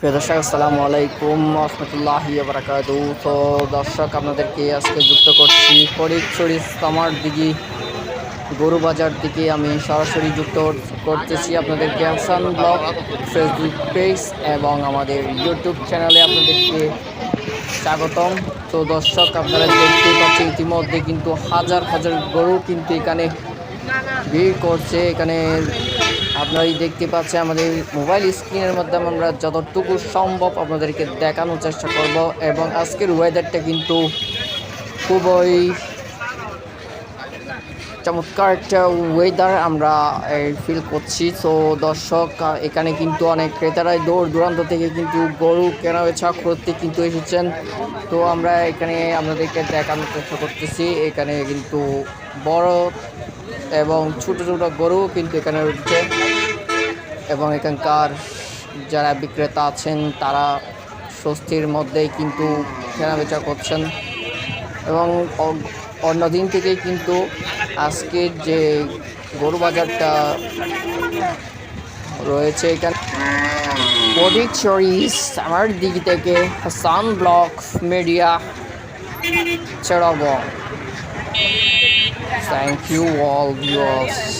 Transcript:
প্রিয় দর্শক, আসসালামু আলাইকুম রহমতুল্লাহি বারাকাতু। তো দর্শক, আপনাদেরকে আজকে যুক্ত করছি ফরিদচুরি সামার দিঘি গরু বাজার দিকে। আমি সরাসরি যুক্ত করতেছি আপনাদেরকে হাসান ব্লগ, ফেসবুক পেজ এবং আমাদের ইউটিউব চ্যানেলে আপনাদেরকে স্বাগতম। তো দর্শক, আপনারা দেখতে পাচ্ছেন ইতিমধ্যে কিন্তু হাজার হাজার গরু কিন্তু এখানে ভিড় করছে, এখানে আপনারাই দেখতে পাচ্ছেন আমাদের মোবাইল স্ক্রিনের মাধ্যমে আমরা যতটুকু সম্ভব আপনাদেরকে দেখানোর চেষ্টা করব এবং আজকের ওয়েদারটা কিন্তু খুবই চমৎকার একটা ওয়েদার আমরা ফিল করছি। তো দর্শক এখানে কিন্তু অনেক ক্রেতারাই দূর দূরান্ত থেকে কিন্তু গরু কেনা বেচা করতে কিন্তু এসেছেন। তো আমরা এখানে আপনাদেরকে দেখানোর চেষ্টা করতেছি। এখানে কিন্তু বড় এবং ছোট ছোট গরু কিন্তু এখানে রয়েছে। এবং এখানকার যারা বিক্রেতা আছেন, তারা স্বস্তির মধ্যেই কিন্তু কেনাবেচা করছেন। এবং অন্য দিন থেকে কিন্তু আজকের যে গরু বাজারটা রয়েছে এখানে পডিচরিস আমার দিক থেকে হাসান ব্লক মিডিয়া চড়াব থ্যাংক ইউ অল ভিউয়ার্স